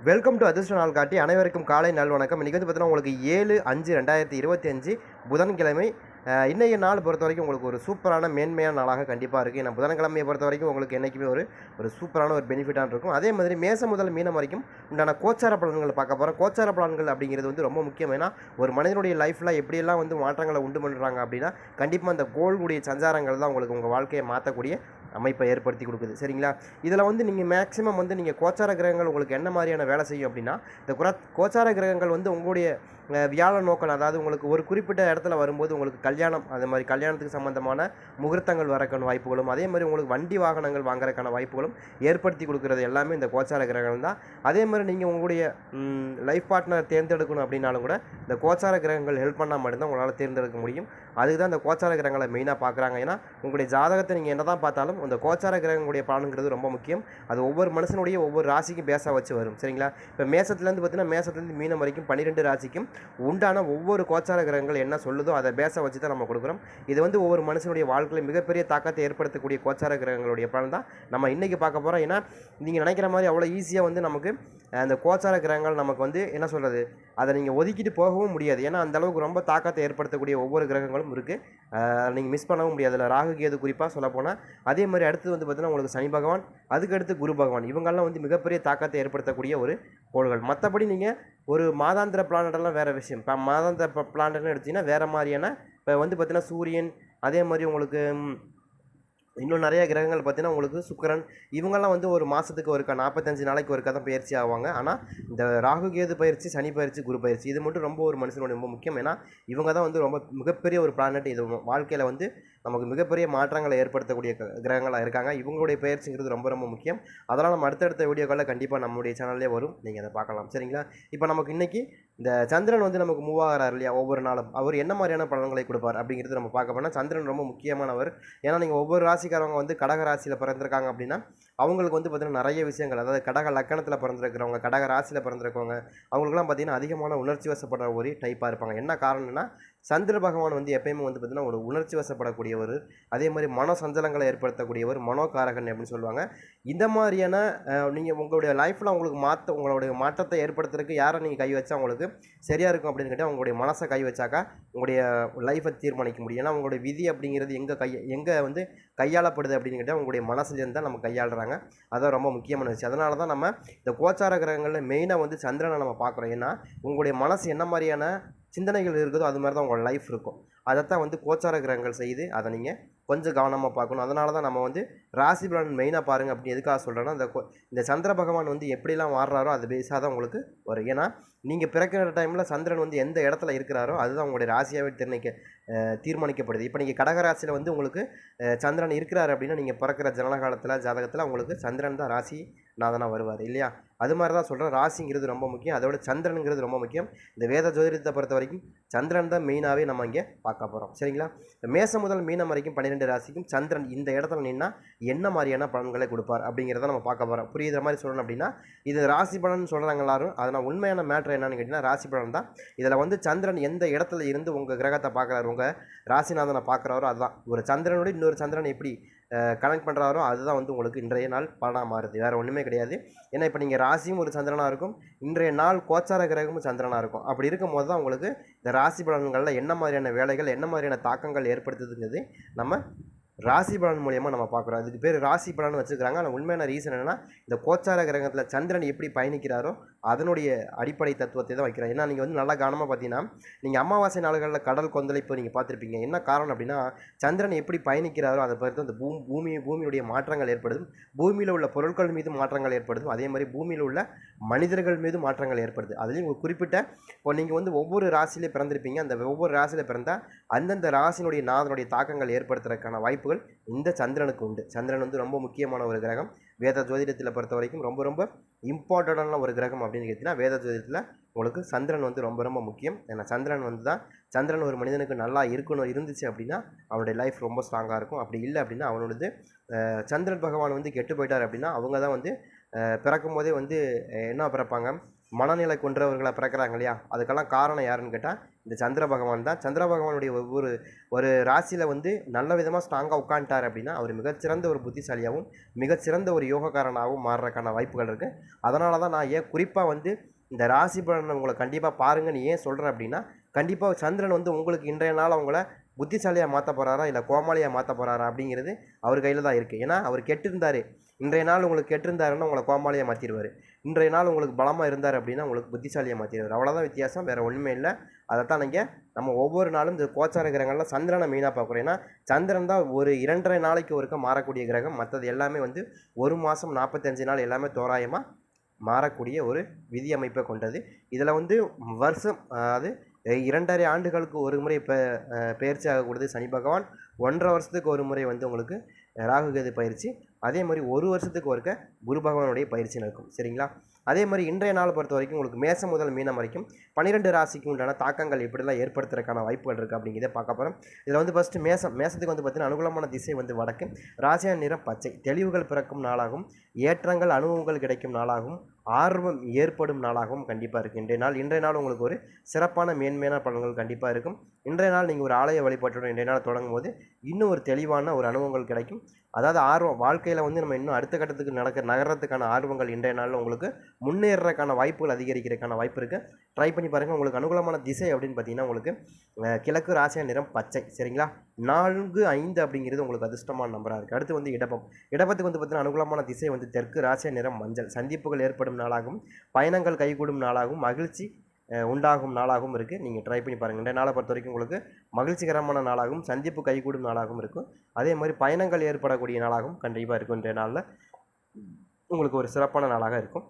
Welcome to அதிர்ஷ்ட நாள் காட்டி அனைவருக்கும் காலை நல்வணக்கம் இன்றைக்கி வந்து பார்த்தீங்கன்னா உங்களுக்கு ஏழு அஞ்சு ரெண்டாயிரத்தி இருபத்தி அஞ்சு புதன்கிழமை. இன்றைய நாள் பொறுத்த வரைக்கும் உங்களுக்கு ஒரு சூப்பரான மேன்மையான நாளாக கண்டிப்பாக இருக்குது ஏன்னா புதன்கிழமையை பொறுத்த வரைக்கும் உங்களுக்கு என்றைக்குமே ஒரு ஒரு சூப்பரான ஒரு பெனிஃபிட்டாக இருக்கும். அதே மாதிரி மேசம் முதல் மீனம் வரைக்கும் உண்டான கோச்சார பலன்கள் பார்க்க போகிறோம் கோச்சார பலன்கள் அப்படிங்கிறது வந்து ரொம்ப முக்கியம். ஏன்னா ஒரு மனிதனுடைய லைஃப்பில் எப்படியெல்லாம் வந்து மாற்றங்களை உண்டு பண்ணுறாங்க அப்படின்னா கண்டிப்பாக அந்த கோள்களுடைய சஞ்சாரங்கள் தான் உங்களுக்கு உங்கள் வாழ்க்கையை மாற்றக்கூடிய அமைப்பை ஏற்படுத்தி கொடுக்குது. சரிங்களா? இதில் வந்து நீங்கள் மேக்ஸிமம் வந்து நீங்கள் கோச்சார கிரகங்கள் உங்களுக்கு என்ன மாதிரியான வேலை செய்யும் அப்படின்னா இந்த குர கோச்சார கிரகங்கள் வந்து உங்களுடைய வியாழ நோக்கம் அதாவது உங்களுக்கு ஒரு குறிப்பிட்ட இடத்துல வரும்போது உங்களுக்கு கல்யாணம் அது மாதிரி கல்யாணத்துக்கு சம்மந்தமான முகூர்த்தங்கள் வரக்கான வாய்ப்புகளும் அதே மாதிரி உங்களுக்கு வண்டி வாகனங்கள் வாங்குறதுக்கான வாய்ப்புகளும் ஏற்படுத்தி கொடுக்குறது எல்லாமே இந்த கோச்சார கிரகங்கள் தான். அதே மாதிரி நீங்கள் உங்களுடைய லைஃப் பார்ட்னர் தேர்ந்தெடுக்கணும் அப்படின்னாலும் கூட இந்த கோச்சார கிரகங்கள் ஹெல்ப் பண்ணால் மட்டும்தான் உங்களால் தேர்ந்தெடுக்க முடியும். அதுக்கு தான் இந்த கோச்சார கிரகங்களை மெயினாக பார்க்குறாங்க. ஏன்னா உங்களுடைய ஜாதகத்தை நீங்கள் என்ன தான் பார்த்தாலும் இந்த கோச்சார கிரகங்களுடைய பலனுங்கிறது ரொம்ப முக்கியம். அது ஒவ்வொரு மனுஷனுடைய ஒவ்வொரு ராசிக்கும் பேச வச்சு வரும். சரிங்களா? இப்போ மேசத்துலேருந்து பார்த்தீங்கன்னா மேசத்துலேருந்து மீனம் வரைக்கும் பன்னிரெண்டு ராசிக்கும் உண்டான ஒவ்வொரு கோச்சார கிரகங்கள் என்ன சொல்லுதோ அதை பேச வச்சு தான் நம்ம கொடுக்குறோம். இது வந்து ஒவ்வொரு மனுஷனுடைய வாழ்க்கையில் மிகப்பெரிய தாக்கத்தை ஏற்படுத்தக்கூடிய கோச்சார கிரகங்களுடைய பலன் தான். நம்ம இன்றைக்கி பார்க்க போகிறோம் ஏன்னா நீங்கள் நினைக்கிற மாதிரி அவ்வளோ ஈஸியாக வந்து நமக்கு அந்த கோச்சார கிரகங்கள் நமக்கு வந்து என்ன சொல்கிறது அதை நீங்கள் ஒதுக்கிட்டு போகவும் முடியாது. ஏன்னா அந்த அளவுக்கு ரொம்ப தாக்கத்தை ஏற்படுத்தக்கூடிய ஒவ்வொரு கிரகங்களும் இருக்குது நீங்கள் மிஸ் பண்ணவும் முடியாது. அதில் ராகு கேது குறிப்பாக சொல்லப்போனால் அதே மாதிரி அடுத்து வந்து பார்த்தீங்கன்னா உங்களுக்கு சனி பகவான் அதுக்கடுத்து குரு பகவான். இவங்கெல்லாம் வந்து மிகப்பெரிய தாக்கத்தை ஏற்படுத்தக்கூடிய ஒரு கோள்கள். மற்றபடி நீங்கள் ஒரு மாதாந்திர பிளானட்டெல்லாம் வேறு விஷயம். இப்போ மாதாந்திர பிளானட்னு எடுத்தீங்கன்னா வேறு மாதிரியான இப்போ வந்து பார்த்தீங்கன்னா சூரியன் அதே மாதிரி உங்களுக்கு இன்னும் நிறைய கிரகங்கள் பார்த்தீங்கன்னா உங்களுக்கு சுக்கிரன் இவங்கெல்லாம் வந்து ஒரு மாதத்துக்கு ஒருக்கா நாற்பத்தஞ்சு நாளைக்கு ஒருக்கா தான் பயிற்சி ஆவாங்க. ஆனால் இந்த ராகு கேது பயிற்சி சனி பயிற்சி குரு பயிற்சி இது மட்டும் ரொம்ப ஒரு மனுஷனுடைய ரொம்ப முக்கியம். ஏன்னா இவங்க தான் வந்து ரொம்ப மிகப்பெரிய ஒரு பிளானட் இது வாழ்க்கையில் வந்து நமக்கு மிகப்பெரிய மாற்றங்களை ஏற்படுத்தக்கூடிய க- கிரகங்களாக இருக்காங்க. இவங்களுடைய பயிற்சிங்கிறது ரொம்ப ரொம்ப முக்கியம். அதெல்லாம் நம்ம அடுத்தடுத்த வீடியோக்களில் கண்டிப்பாக நம்மளுடைய சேனல்லே வரும். நீங்கள் அதை பார்க்கலாம். சரிங்களா? இப்போ நமக்கு இன்றைக்கி இந்த சந்திரன் வந்து நமக்கு மூவ் ஆகிறார் இல்லையா? ஒவ்வொரு நாளும். அவர் என்ன மாதிரியான பலன்களை கொடுப்பார் அப்படிங்கிறது நம்ம பார்க்க போனால் சந்திரன் ரொம்ப முக்கியமானவர். ஏன்னா நீங்கள் ஒவ்வொரு ராசிக்காரவங்க வந்து கடக ராசியில் பிறந்திருக்காங்க அப்படின்னா அவங்களுக்கு வந்து பார்த்திங்கன்னா நிறைய விஷயங்கள் அதாவது கடக லக்கணத்தில் பிறந்திருக்கிறவங்க கடக ராசியில் பிறந்திருக்கவங்க அவங்களுக்குலாம் பார்த்திங்கன்னா அதிகமான உணர்ச்சி வசப்படுற ஒரு டைப்பாக இருப்பாங்க. என்ன காரணம்னா சந்திர பகவான் வந்து எப்பயுமே வந்து பார்த்திங்கன்னா ஒரு உணர்ச்சி வசப்படக்கூடியவர் அதே மாதிரி மன சஞ்சலங்களை ஏற்படுத்தக்கூடியவர் மனோகாரகன் அப்படின்னு சொல்லுவாங்க. இந்த மாதிரியான நீங்கள் உங்களுடைய லைஃப்பில் உங்களுக்கு மாற்ற உங்களுடைய மாற்றத்தை ஏற்படுத்துறதுக்கு யாரை நீங்கள் கை வச்சா உங்களுக்கு சரியாக இருக்கும் அப்படின்னு கேட்டால் உங்களுடைய மனசை கை வச்சாக்கா உங்களுடைய லைஃப்பை தீர்மானிக்க முடியும். ஏன்னா உங்களுடைய விதி அப்படிங்கிறது எங்கே கை எங்கே வந்து கையாளப்படுது அப்படின்னு கேட்டால் உங்களுடைய மனசுலேருந்து தான் நம்ம கையாளுறாங்க. அதான் ரொம்ப முக்கியமான விஷயம். அதனால தான் நம்ம இந்த கோச்சார கிரகங்களில் மெயினாக வந்து சந்திரனை நம்ம பார்க்குறோம். ஏன்னா உங்களுடைய மனசு என்ன மாதிரியான சிந்தனைகள் இருக்குதோ அது மாதிரி தான் உங்களோட லைஃப் இருக்கும். அதைத்தான் வந்து கோச்சார கிரகங்கள் செய்து அதை நீங்கள் கொஞ்சம் கவனமாக பார்க்கணும். அதனால தான் நம்ம வந்து ராசி பலன் மெயினாக பாருங்கள் அப்படி எதுக்காக சொல்கிறேன்னா இந்த இந்த சந்திர பகவான் வந்து எப்படிலாம் மாறுறாரோ அது பேஸாக தான் உங்களுக்கு வரும். ஏன்னா நீங்கள் பிறக்கிற டைமில் சந்திரன் வந்து எந்த இடத்துல இருக்கிறாரோ அதுதான் உங்களுடைய ராசியாகவே திறனிக்க தீர்மானிக்கப்படுது. இப்போ நீங்கள் கடகராசியில் வந்து உங்களுக்கு சந்திரன் இருக்கிறாரு அப்படின்னா நீங்கள் பிறக்கிற ஜனன காலத்தில் ஜாதகத்தில் உங்களுக்கு சந்திரன் தான் ராசி நாதனாக வருவார் இல்லையா? அது மாதிரி தான் சொல்கிறேன் ராசிங்கிறது ரொம்ப முக்கியம். அதோட சந்திரனுங்கிறது ரொம்ப முக்கியம். இந்த வேத ஜோதிடத்தை பொறுத்த வரைக்கும் சந்திரன் தான் மெயினாகவே நம்ம இங்கே பார்க்க போகிறோம் சரிங்களா? மேசம் முதல் மீனம் வரைக்கும் பன்னிரெண்டு ராசிக்கும் சந்திரன் இந்த இடத்துல நின்னா என்ன மாதிரியான பலன்களை கொடுப்பார் அப்படிங்கிறத நம்ம பார்க்க போகிறோம் புரியுற மாதிரி சொல்லணும் அப்படின்னா இது ராசி பலன் சொல்கிறாங்க எல்லாரும் அதனால் உண்மையான மேட்ரு என்னன்னு கேட்டிங்கன்னா ராசி பலன் தான். இதில் வந்து சந்திரன் எந்த இடத்துல இருந்து உங்கள் கிரகத்தை பார்க்குறாரு உங்கள் ராசிநாதனை பார்க்குறாரோ அதுதான். ஒரு சந்திரனோட இன்னொரு சந்திரன் எப்படி கனெக்ட் பண்ணுறாரோ அதுதான் வந்து உங்களுக்கு இன்றைய நாள் பலனாக மாறுது. வேறு ஒன்றுமே கிடையாது. ஏன்னா இப்போ நீங்கள் ராசியும் ஒரு சந்திரனாக இருக்கும். இன்றைய நாள் கோச்சார கிரகமும் சந்திரனாக இருக்கும். அப்படி இருக்கும் போது தான் உங்களுக்கு இந்த ராசி பலன்களில் என்ன மாதிரியான வேலைகள் என்ன மாதிரியான தாக்கங்கள் ஏற்படுத்துதுங்கிறது நம்ம ராசி பலன் மூலியமாக நம்ம பார்க்குறோம். அதுக்கு பேர் ராசி பலன் வச்சுக்கிறாங்க ஆனால் உண்மையான ரீசன் என்னென்னா இந்த கோச்சார கிரகத்தில் சந்திரன் எப்படி பயணிக்கிறாரோ அதனுடைய அடிப்படை தத்துவத்தை தான் வைக்கிறோம் ஏன்னா நீங்கள் வந்து நல்லா கவனமாக பார்த்தீங்கன்னா நீங்கள் அமாவாசை நாடுகளில் கடல் கொந்தளிப்பு நீங்கள் பார்த்துருப்பீங்க. என்ன காரணம் அப்படின்னா சந்திரன் எப்படி பயணிக்கிறாரோ அதை பொறுத்து அந்த பூ பூமி பூமியுடைய மாற்றங்கள் ஏற்படுதும் பூமியில் உள்ள பொருட்கள் மீது மாற்றங்கள் ஏற்படுதும் அதே மாதிரி பூமியில் உள்ள மனிதர்கள் மீது மாற்றங்கள் ஏற்படுது. அதுலேயும் ஒரு குறிப்பிட்ட இப்போ நீங்கள் வந்து ஒவ்வொரு ராசியிலே பிறந்திருப்பீங்க. அந்த ஒவ்வொரு ராசியில் பிறந்தால் அந்தந்த ராசினுடைய நாதனுடைய தாக்கங்கள் ஏற்படுத்துறதுக்கான வாய்ப்பு வாய்ப்புகள் இந்த சந்திரனுக்கு உண்டு. சந்திரன் வந்து ரொம்ப முக்கியமான ஒரு கிரகம். வேத ஜோதிடத்தில் பொறுத்த வரைக்கும் ரொம்ப ரொம்ப இம்பார்ட்டண்டான ஒரு கிரகம் அப்படின்னு கேட்டிங்கன்னா வேத ஜோதிடத்தில் உங்களுக்கு சந்திரன் வந்து ரொம்ப ரொம்ப முக்கியம். ஏன்னா சந்திரன் வந்து தான் சந்திரன் ஒரு மனிதனுக்கு நல்லா இருக்கணும் இருந்துச்சு அப்படின்னா அவனுடைய லைஃப் ரொம்ப ஸ்ட்ராங்காக இருக்கும். அப்படி இல்லை அப்படின்னா அவனோடது சந்திரன் பகவான் வந்து கெட்டு போயிட்டார் அப்படின்னா அவங்க தான் வந்து பிறக்கும் போதே வந்து என்ன பிறப்பாங்க? மனநிலை கொன்றவர்களை பிறக்கிறாங்க இல்லையா? அதுக்கெல்லாம் காரணம் யாருன்னு கேட்டால் இந்த சந்திர பகவான் தான். சந்திர பகவானுடைய ஒவ்வொரு ஒரு ராசியில் வந்து நல்ல விதமாக ஸ்ட்ராங்காக உட்காந்துட்டார் அப்படின்னா அவர் மிகச்சிறந்த ஒரு புத்திசாலியாகவும் மிகச்சிறந்த ஒரு யோகக்காரனாகவும் மாறுறக்கான வாய்ப்புகள் இருக்குது அதனால தான் நான் ஏன் குறிப்பாக வந்து இந்த ராசி பலனை உங்களை கண்டிப்பாக பாருங்கன்னு ஏன் சொல்கிறேன் அப்படின்னா கண்டிப்பாக சந்திரன் வந்து உங்களுக்கு இன்றைய நாள் அவங்கள புத்திசாலியாக மாற்ற போகிறாரா இல்லை கோமாளியாக மாற்ற போகிறாரா அப்படிங்கிறது அவர் கையில் தான் இருக்குது ஏன்னா அவர் கெட்டிருந்தார். இன்றைய நாள் உங்களுக்கு கெட்டிருந்தாருன்னு உங்களை கோமாளியாக மாற்றிடுவார் இன்றைய நாள் உங்களுக்கு பலமாக இருந்தார் அப்படின்னா உங்களுக்கு புத்திசாலியாக மாற்றிடுவார் அவ்வளோதான் வித்தியாசம் வேறு ஒன்றுமே இல்லை. அதைத்தான் நீங்கள் நம்ம ஒவ்வொரு நாளும் இந்த கோச்சார கிரகங்கள்லாம் சந்திரனை மெயினாக பார்க்குறோம். ஏன்னா சந்திரன் தான் ஒரு இரண்டரை நாளைக்கு ஒருக்க மாறக்கூடிய கிரகம். மற்றது எல்லாமே வந்து ஒரு மாதம் நாற்பத்தஞ்சு நாள் எல்லாமே தோராயமாக மாறக்கூடிய ஒரு விதி அமைப்பை கொண்டது. இதில் வந்து வருஷம் அதாவது இரண்டரை ஆண்டுகளுக்கு ஒரு முறை இப்போ பயிற்சி ஆகக்கூடியது சனி பகவான். ஒன்றரை வருஷத்துக்கு ஒரு முறை வந்து உங்களுக்கு ராகுகேது பயிற்சி. அதே மாதிரி ஒரு வருஷத்துக்கு ஒருக்க குரு பகவானுடைய பயிற்சி நடக்கும். சரிங்களா? அதே மாதிரி இன்றைய நாள் பொறுத்த வரைக்கும் உங்களுக்கு மேசம் முதல் மீனம் வரைக்கும் பன்னிரெண்டு ராசிக்கு உண்டான தாக்கங்கள் இப்படிலாம் ஏற்படுத்துறதுக்கான வாய்ப்புகள் இருக்குது அப்படிங்கிறத பார்க்க போகிறோம் இதில் வந்து ஃபஸ்ட்டு மேசம் மேசத்துக்கு வந்து பார்த்திங்கன்னா அனுகூலமான திசை வந்து வடக்கு. ராசியான நிறம் பச்சை. தெளிவுகள் பிறக்கும் நாளாகும். ஏற்றங்கள் அனுபவங்கள் கிடைக்கும் நாளாகும். ஆர்வம் ஏற்படும் நாளாகவும் கண்டிப்பாக இருக்குது இன்றைய நாள் இன்றைய நாள் உங்களுக்கு ஒரு சிறப்பான மேன்மையான பலன்கள் கண்டிப்பாக இருக்கும். இன்றைய நாள் நீங்கள் ஒரு ஆலய வழிபாட்டுடன் இன்றைய நாள் தொடங்கும் போது இன்னும் ஒரு தெளிவான ஒரு அனுபவங்கள் கிடைக்கும். அதாவது ஆர்வம் வாழ்க்கையில் வந்து நம்ம இன்னும் அடுத்த கட்டத்துக்கு நடக்க நகர்றதுக்கான ஆர்வங்கள் இன்றைய நாளில் உங்களுக்கு முன்னேறதுக்கான வாய்ப்புகள் அதிகரிக்கிறதுக்கான வாய்ப்பு இருக்குது ட்ரை பண்ணி பாருங்கள் உங்களுக்கு அனுகூலமான திசை அப்படின்னு பார்த்தீங்கன்னா உங்களுக்கு கிழக்கு ராசியா நிறம் பச்சை. சரிங்களா? நான்கு ஐந்து அப்படிங்கிறது உங்களுக்கு அதிர்ஷ்டமான நம்பராக இருக்குது அடுத்து வந்து இடப்பம். இடப்பத்துக்கு வந்து பார்த்தீங்கன்னா அனுகூலமான திசை வந்து தெற்கு ராசிய நிறம் மஞ்சள். சந்திப்புகள் ஏற்படும் நாளாகும் பயணங்கள் கைகூடும் நாளாகவும் மகிழ்ச்சி உண்டாகும் நாளாகவும் இருக்குது நீங்கள் ட்ரை பண்ணி பாருங்கள் இந்த நாளை பொறுத்த வரைக்கும் உங்களுக்கு மகிழ்ச்சிகரமான நாளாகவும் சந்திப்பு கைகூடும் நாளாகவும் இருக்கும். அதே மாதிரி பயணங்கள் ஏற்படக்கூடிய நாளாகவும் கண்டிப்பாக இருக்கும் இன்றைய நாளில். உங்களுக்கு ஒரு சிறப்பான நாளாக இருக்கும்.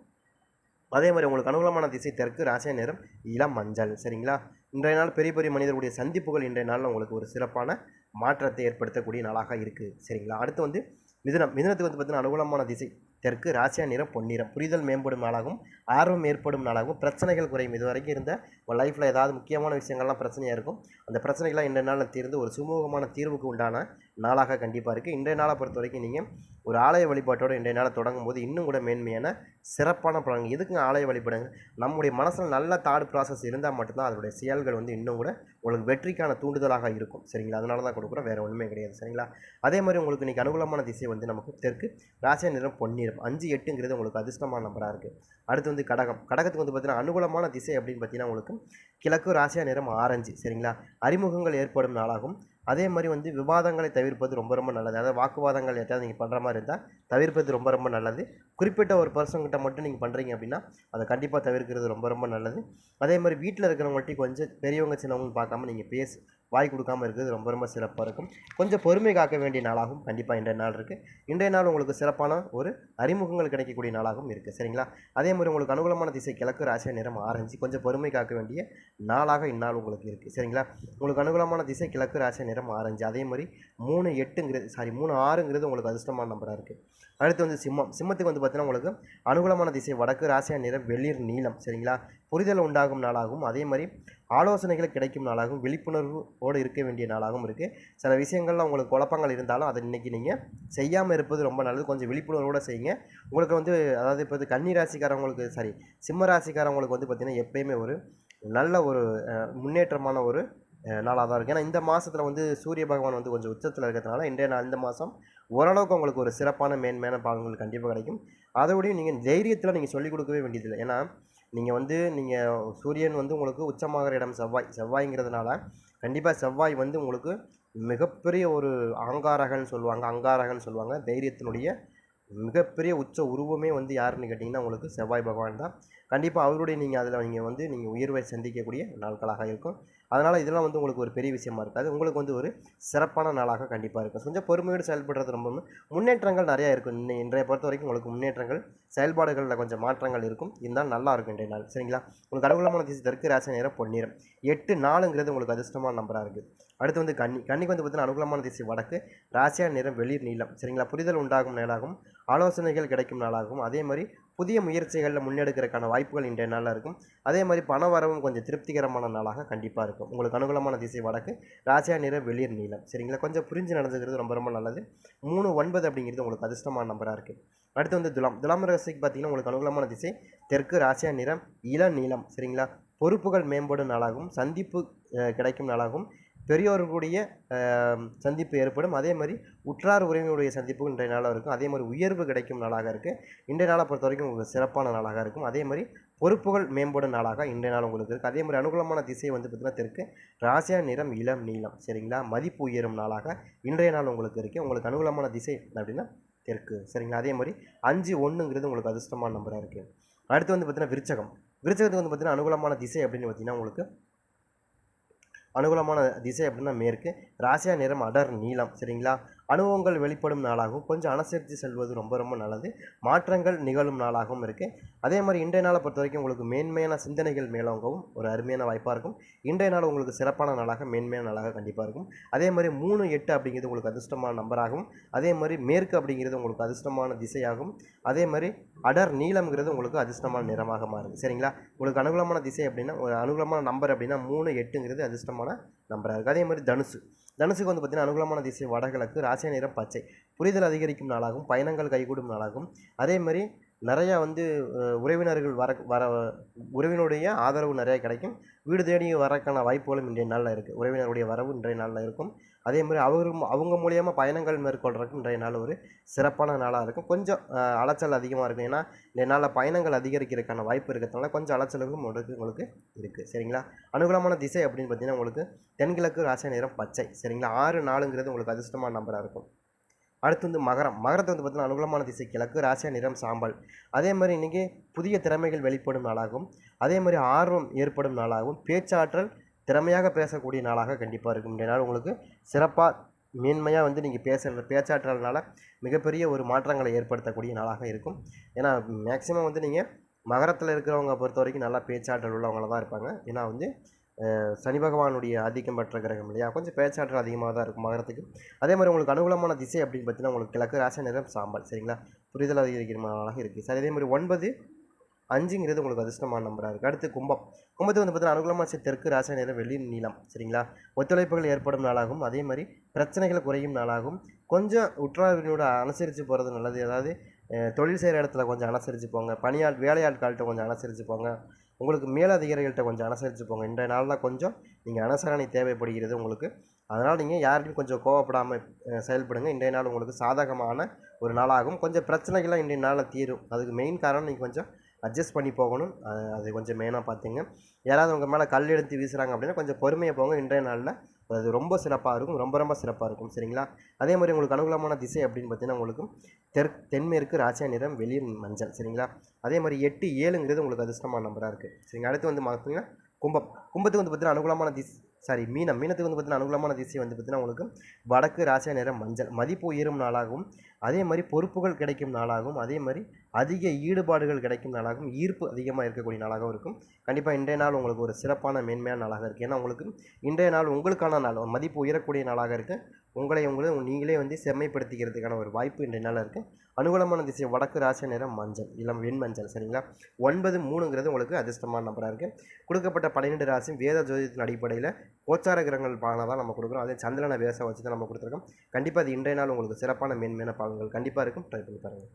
அதே மாதிரி உங்களுக்கு அனுகூலமான திசை தெற்கு ராசிய நேரம் இளம் மஞ்சள். சரிங்களா? இன்றைய நாள் பெரிய பெரிய மனிதருடைய சந்திப்புகள் இன்றைய நாளில் உங்களுக்கு ஒரு சிறப்பான மாற்றத்தை ஏற்படுத்தக்கூடிய நாளாக இருக்குது சரிங்களா? அடுத்து வந்து மிதனம். மிதனத்துக்கு வந்து பார்த்திங்கன்னா அனுகூலமான திசை தெற்கு ராசியா நிறம் பொன்னிறம். புரிதல் மேம்படும் நாளாகவும் ஆர்வம் ஏற்படும் நாளாகவும் பிரச்சனைகள் குறையும். இது வரைக்கும் இருந்த உங்கள் லைஃப்பில் ஏதாவது முக்கியமான விஷயங்கள்லாம் பிரச்சனையாக இருக்கும்? அந்த பிரச்சனைகள்லாம் இன்றைய நாளில் தீர்ந்து ஒரு சுமூகமான தீர்வுக்கு உண்டான நாளாக கண்டிப்பாக இருக்குது இன்றைய நாளை பொறுத்த வரைக்கும் நீங்கள் ஒரு ஆலய வழிபாட்டோடு இன்றைய நாளை தொடங்கும் போது இன்னும் கூட மேன்மையான சிறப்பான பலன்கள். எதுக்குங்க ஆலய வழிபாடுங்க? நம்முடைய மனசில் நல்ல தாட் ப்ராசஸ் இருந்தால் மட்டும்தான் அதனுடைய செயல்கள் வந்து இன்னும் கூட உங்களுக்கு வெற்றிக்கான தூண்டுதலாக இருக்கும். சரிங்களா? அதனால தான் கொடுக்குறோம். வேறு ஒன்றுமே கிடையாது. சரிங்களா? அதே மாதிரி உங்களுக்கு இன்றைக்கி அனுகூலமான திசை வந்து நமக்கு தெற்கு ராசிய நிறம் பொன்னிறம். அஞ்சு எட்டுங்கிறது உங்களுக்கு அதிர்ஷ்டமான நம்பராக இருக்குது அடுத்து வந்து கடகம். கடகத்துக்கு வந்து பார்த்தீங்கன்னா அனுகூலமான திசை அப்படின்னு பார்த்தீங்கன்னா உங்களுக்கு கிழக்கு ராசியா நிறம் ஆரஞ்சு. சரிங்களா? அறிமுகங்கள் ஏற்படும் நாளாகும். அதே மாதிரி வந்து விவாதங்களை தவிர்ப்பது ரொம்ப ரொம்ப நல்லது. அதாவது வாக்குவாதங்கள் எதாவது நீங்கள் பண்ணுற மாதிரி இருந்தால் தவிர்ப்பது ரொம்ப ரொம்ப நல்லது. குறிப்பிட்ட ஒரு பர்சன்கிட்ட மட்டும் நீங்கள் பண்ணுறீங்க அப்படின்னா அதை கண்டிப்பாக தவிர்க்கிறது ரொம்ப ரொம்ப நல்லது. அதே மாதிரி வீட்டில் இருக்கிறவங்கள்ட்டையும் கொஞ்சம் பெரியவங்க சின்னவங்கன்னு பார்க்காம நீங்கள் பேசு வாய் கொடுக்காம இருக்கிறது ரொம்ப ரொம்ப சிறப்பாக இருக்கும். கொஞ்சம் பொறுமை காக்க வேண்டிய நாளாகவும் கண்டிப்பாக இன்றைய நாள் இருக்குது இன்றைய நாள் உங்களுக்கு சிறப்பான ஒரு அறிமுகங்கள் கிடைக்கக்கூடிய நாளாகவும் இருக்குது சரிங்களா? அதே மாதிரி உங்களுக்கு அனுகூலமான திசை கிழக்கு ராசியா நிறம் ஆரஞ்சு. கொஞ்சம் பொறுமை காக்க வேண்டிய நாளாக இந்நாள் உங்களுக்கு இருக்குது சரிங்களா? உங்களுக்கு அனுகூலமான திசை கிழக்கு ராசியா நிறம் ஆரஞ்சு. அதே மாதிரி மூணு எட்டுங்கிறது சாரி மூணு ஆறுங்கிறது உங்களுக்கு அதிர்ஷ்டமான நம்பராக இருக்குது அடுத்து வந்து சிம்மம். சிம்மத்துக்கு வந்து பார்த்தீங்கன்னா உங்களுக்கு அனுகூலமான திசை வடக்கு ராசியா நிறம் வெளிர் நீளம் சரிங்களா? புரிதல் உண்டாகும் நாளாகவும் அதே மாதிரி ஆலோசனைகள் கிடைக்கும் நாளாகவும் விழிப்புணர்வோடு இருக்க வேண்டிய நாளாகவும் இருக்குது சில விஷயங்களில் உங்களுக்கு குழப்பங்கள் இருந்தாலும் அதை இன்றைக்கி நீங்கள் செய்யாமல் இருப்பது ரொம்ப நல்லது. கொஞ்சம் விழிப்புணர்வோடு செய்யுங்க. உங்களுக்கு வந்து அதாவது இப்போ இது கன்னி ராசிக்காரவங்களுக்கு சாரி சிம்ம ராசிக்காரவங்களுக்கு வந்து பார்த்திங்கன்னா எப்பயுமே ஒரு நல்ல ஒரு முன்னேற்றமான ஒரு நாளாக தான் இருக்குது ஏன்னா இந்த மாதத்தில் வந்து சூரிய பகவான் வந்து கொஞ்சம் உச்சத்தில் இருக்கிறதுனால இன்றைய நாள் இந்த மாதம் ஓரளவுக்கு உங்களுக்கு ஒரு சிறப்பான மேன்மையான பலன்கள் கண்டிப்பாக கிடைக்கும். அதோடய நீங்கள் தைரியத்தில் நீங்கள் சொல்லிக் கொடுக்கவே வேண்டியதில்லை. ஏன்னா நீங்கள் வந்து நீங்கள் சூரியன் வந்து உங்களுக்கு உச்சமாகிற இடம் செவ்வாய். செவ்வாய்ங்கிறதுனால கண்டிப்பாக செவ்வாய் வந்து உங்களுக்கு மிகப்பெரிய ஒரு ஆங்காரகன்னு சொல்லுவாங்க. அங்காரகன்னு சொல்லுவாங்க. தைரியத்தினுடைய மிகப்பெரிய உச்ச உருவமே வந்து யாருன்னு கேட்டிங்கன்னா உங்களுக்கு செவ்வாய் பகவான் தான். கண்டிப்பாக அவருடைய நீங்கள் அதில் நீங்கள் வந்து நீங்கள் உயர்வை சந்திக்கக்கூடிய நாட்களாக இருக்கும். அதனால் இதெல்லாம் வந்து உங்களுக்கு ஒரு பெரிய விஷயமா இருக்காது. உங்களுக்கு வந்து ஒரு சிறப்பான நாளாக கண்டிப்பாக இருக்கும். கொஞ்சம் பொறுமையோடு செயல்படுறது ரொம்ப முன்னேற்றங்கள் நிறையா இருக்கும். இன்னை இன்றைய பொறுத்த வரைக்கும் உங்களுக்கு முன்னேற்றங்கள் செயல்பாடுகளில் கொஞ்சம் மாற்றங்கள் இருக்கும். இருந்தால் நல்லா இருக்கும் இன்றைய நாள். சரிங்களா? உங்களுக்கு கடவுளமான திசை தெற்கு ராசி நேரம் பொன்னிறம். எட்டு நாலுங்கிறது உங்களுக்கு அதிர்ஷ்டமான நம்பராக இருக்குது அடுத்து வந்து கன்னி. கன்னிக்கு வந்து பார்த்தீங்கன்னா அனுகூலமான திசை வடக்கு ராசியா நிறம் வெளிர் நீளம். சரிங்களா? புரிதல் உண்டாகும் நாளாகும் ஆலோசனைகள் கிடைக்கும் நாளாகும் அதே மாதிரி புதிய முயற்சிகளில் முன்னெடுக்கிறதுக்கான வாய்ப்புகள் இன்றைய நாளில் இருக்கும். அதே மாதிரி பண வரவும் கொஞ்சம் திருப்திகரமான நாளாக கண்டிப்பாக இருக்கும். உங்களுக்கு அனுகூலமான திசை வடக்கு ராசியா நிறம் வெளிர் நீளம் சரிங்களா? கொஞ்சம் புரிஞ்சு நடந்துக்கிறது ரொம்ப ரொம்ப நல்லது. மூணு ஒன்பது அப்படிங்கிறது உங்களுக்கு அதிர்ஷ்டமான நம்பராக இருக்குது அடுத்து வந்து துலாம். துலாம் ராசிக்கு பார்த்தீங்கன்னா உங்களுக்கு அனுகூலமான திசை தெற்கு ராசியா நிறம் இள நீளம் சரிங்களா? பொறுப்புகள் மேம்படும் நாளாகவும் சந்திப்பு கிடைக்கும் நாளாகவும் பெரியோர்களுடைய சந்திப்பு ஏற்படும். அதே மாதிரி உற்றார் உறவினுடைய சந்திப்பு இன்றைய நாளாக இருக்கும். அதே மாதிரி உயர்வு கிடைக்கும் நாளாக இருக்குது இன்றைய நாளை பொறுத்த வரைக்கும் உங்களுக்கு சிறப்பான நாளாக இருக்கும். அதே மாதிரி பொறுப்புகள் மேம்படும் நாளாக இன்றைய நாள் உங்களுக்கு இருக்குது அதே மாதிரி அனுகூலமான திசை வந்து பார்த்திங்கன்னா தெற்கு. ராசியா நிறம் இளம் நீளம். சரிங்களா? மதிப்பு உயரும் நாளாக இன்றைய நாள் உங்களுக்கு இருக்குது உங்களுக்கு அனுகூலமான திசை அப்படின்னா தெற்கு. சரிங்களா? அதே மாதிரி அஞ்சு ஒன்றுங்கிறது உங்களுக்கு அதிர்ஷ்டமான நம்பராக இருக்குது அடுத்து வந்து பார்த்திங்கன்னா விருச்சகம். விருச்சகத்துக்கு வந்து பார்த்தீங்கன்னா அனுகூலமான திசை அப்படின்னு பார்த்திங்கன்னா உங்களுக்கு அனுகூலமான திசை அப்படின்னா மேற்கு. ராசியா நிறம் அடர் நீளம் சரிங்களா? அனுபவங்கள் வெளிப்படும் நாளாகவும் கொஞ்சம் அனுசரித்து செல்வது ரொம்ப ரொம்ப நல்லது. மாற்றங்கள் நிகழும் நாளாகவும் இருக்குது அதே மாதிரி இன்றைய நாளை பொறுத்த வரைக்கும் உங்களுக்கு மேன்மையான சிந்தனைகள் மேலோங்கவும் ஒரு அருமையான வாய்ப்பாக இருக்கும். இன்றைய நாள் உங்களுக்கு சிறப்பான நாளாக மேன்மையான நாளாக கண்டிப்பாக இருக்கும். அதே மாதிரி மூணு எட்டு அப்படிங்கிறது உங்களுக்கு அதிர்ஷ்டமான நம்பராகும் அதே மாதிரி மேற்கு அப்படிங்கிறது உங்களுக்கு அதிர்ஷ்டமான திசையாகும் அதே மாதிரி அடர் நீளம்ங்கிறது உங்களுக்கு அதிர்ஷ்டமான நிறமாக மாறுது. சரிங்களா? உங்களுக்கு அனுகூலமான திசை அப்படின்னா ஒரு அனுகூலமான நம்பர் அப்படின்னா மூணு எட்டுங்கிறது அதிர்ஷ்டமான நம்பராக இருக்குது அதே மாதிரி தனுசு. தனுசுக்கு வந்து பார்த்திங்கன்னா அனுகூலமான திசை வடகிழக்கு ராசிய நிறம் பச்சை. புரிதல் அதிகரிக்கும் நாளாகும் பயணங்கள் கைகூடும் நாளாகும். அதே மாதிரி நிறையா வந்து உறவினர்கள் வர வர உறவினுடைய ஆதரவு நிறையா கிடைக்கும். வீடு தேடி வரக்கான வாய்ப்புகளும் இன்றைய நாளில் இருக்குது உறவினருடைய வரவு இன்றைய நாளில் இருக்கும். அதே மாதிரி அவர் அவங்க மூலியமாக பயணங்கள் மேற்கொள்றதுக்கு இன்றைய நாள் ஒரு சிறப்பான நாளாக இருக்கும். கொஞ்சம் அலைச்சல் அதிகமாக இருக்கும். ஏன்னா இந்த நாளில் பயணங்கள் அதிகரிக்கிறதுக்கான வாய்ப்பு இருக்கிறதுனால கொஞ்சம் அலைச்சலுக்கும் உங்களுக்கு உங்களுக்கு இருக்குது சரிங்களா? அனுகூலமான திசை அப்படின்னு பார்த்தீங்கன்னா உங்களுக்கு தென்கிழக்கு ராசி நிறம் பச்சை. சரிங்களா? ஆறு நாலுங்கிறது உங்களுக்கு அதிர்ஷ்டமான நம்பராக இருக்கும். அடுத்து வந்து மகரம். மகரத்தை வந்து பார்த்தீங்கன்னா அனுகூலமான திசை கிழக்கு ராசியா நிறம் சாம்பல். அதே மாதிரி இன்றைக்கி புதிய திறமைகள் வெளிப்படும் நாளாகும். அதே மாதிரி ஆர்வம் ஏற்படும் நாளாகவும் பேச்சாற்றல் திறமையாக பேசக்கூடிய நாளாக கண்டிப்பாக இருக்கும். இந்த நாள் உங்களுக்கு சிறப்பாக மேன்மையாக வந்து நீங்கள் பேசுகிற பேச்சாற்றல்னால மிகப்பெரிய ஒரு மாற்றங்களை ஏற்படுத்தக்கூடிய நாளாக இருக்கும். ஏன்னா மேக்சிமம் வந்து நீங்கள் மகரத்தில் இருக்கிறவங்க பொறுத்த வரைக்கும் நல்லா பேச்சாற்றல் உள்ளவங்கள தான் இருப்பாங்க. ஏன்னா வந்து சனி பகவானுடைய ஆதிக்கம் பெற்ற கிரகம் இல்லையா? கொஞ்சம் பேச்சாற்றல் அதிகமாக தான் இருக்கும் மகரத்துக்கு. அதே மாதிரி உங்களுக்கு அனுகூலமான திசை அப்படின்னு பார்த்தீங்கன்னா உங்களுக்கு கிழக்கு ராசி நிறம் சாம்பல். சரிங்களா? புரிதல் அதிகரிக்கிற நாளாக இருக்குது சரி அதே மாதிரி ஒன்பது அஞ்சுங்கிறது உங்களுக்கு அதிர்ஷ்டமான நம்பராக இருக்குது அடுத்து கும்பம். கும்பத்துக்கு வந்து பார்த்தீங்கன்னா அனுகூலமாக தெற்கு ராசி நேரம் வெள்ளி நீளம். சரிங்களா? ஒத்துழைப்புகள் ஏற்படும் நாளாகும். அதே மாதிரி பிரச்சனைகள் குறையும் நாளாகும். கொஞ்சம் உற்றாரினோட அனுசரித்து போகிறது நல்லது. அதாவது தொழில் செய்கிற இடத்துல கொஞ்சம் அனுசரித்து போங்க. பணியாள் வேலையாட்கள்கிட்ட கொஞ்சம் அனுசரித்து போங்க. உங்களுக்கு மேலதிகாரிகள்கிட்ட கொஞ்சம் அனுசரித்து போங்க. இன்றைய நாளில் கொஞ்சம் நீங்கள் அனுசரணை தேவைப்படுகிறது உங்களுக்கு. அதனால் நீங்கள் யார்கிட்டையும் கொஞ்சம் கோவப்படாமல் செயல்படுங்க. இன்றைய நாள் உங்களுக்கு சாதகமான ஒரு நாளாகும். கொஞ்சம் பிரச்சனைகள்லாம் இன்றைய நாளில் தீரும். அதுக்கு மெயின் காரணம் நீங்கள் கொஞ்சம் அட்ஜஸ்ட் பண்ணி போகணும். அது கொஞ்சம் மெயினாக பார்த்துங்க யாராவது உங்கள் மேலே கல் எடுத்து வீசுகிறாங்க அப்படின்னா கொஞ்சம் பொறுமையாக போங்க. இன்றைய நாளில் அது ரொம்ப சிறப்பாக இருக்கும். ரொம்ப ரொம்ப சிறப்பாக இருக்கும். சரிங்களா? அதே மாதிரி உங்களுக்கு அனுகூலமான திசை அப்படின்னு பார்த்தீங்கன்னா உங்களுக்கு தெற் தென்மேற்கு ராசியா நிறம் வெளிர் மஞ்சள். சரிங்களா? அதே மாதிரி எட்டு ஏழுங்கிறது உங்களுக்கு அதிர்ஷ்டமான நம்பராக இருக்குது சரிங்க? அடுத்து வந்து பார்த்தீங்கன்னா கும்பம். கும்பத்துக்கு வந்து பார்த்தீங்கன்னா அனுகூலமான திசை சாரி மீனம். மீனத்துக்கு வந்து பார்த்தீங்கன்னா அனுகூலமான திசை வந்து பார்த்தீங்கன்னா உங்களுக்கு வடக்கு ராசியா நிறம் மஞ்சள். மதிப்பு உயரும் நாளாகவும் அதே மாதிரி பொறுப்புகள் கிடைக்கும் நாளாகவும் அதே மாதிரி அதிக ஈடுபாடுகள் கிடைக்கும் நாளாகவும் ஈர்ப்பு அதிகமாக இருக்கக்கூடிய நாளாகவும் இருக்கும். கண்டிப்பாக இன்றைய நாள் உங்களுக்கு ஒரு சிறப்பான மேன்மையான நாளாக இருக்குது ஏன்னா உங்களுக்கு இன்றைய நாள் உங்களுக்கான நாள் மதிப்பு உயரக்கூடிய நாளாக இருக்குது உங்களை உங்களை நீங்களே வந்து செம்மைப்படுத்திக்கிறதுக்கான ஒரு வாய்ப்பு இன்றைய நாளாக இருக்குது அனுகூலமான திசை வடக்கு ராசி நிறம் மஞ்சள் இளம் வெண்மஞ்சள் சரிங்களா? ஒன்பது மூணுங்கிறது உங்களுக்கு அதிர்ஷ்டமான நம்பராக இருக்குது கொடுக்கப்பட்ட பன்னிரெண்டு ராசியும் வேத ஜோதியத்தின் அடிப்படையில் கோச்சார கிரகங்கள் பலனை தான் நம்ம கொடுக்குறோம். அதே சந்திரனை வேசம் வச்சு தான் நம்ம கொடுத்துருக்கோம். கண்டிப்பாக அது இன்றைய நாள் உங்களுக்கு சிறப்பான மேன்மையான பலன்கள் கண்டிப்பாக இருக்கும். ட்ரை பண்ணி பாருங்கள்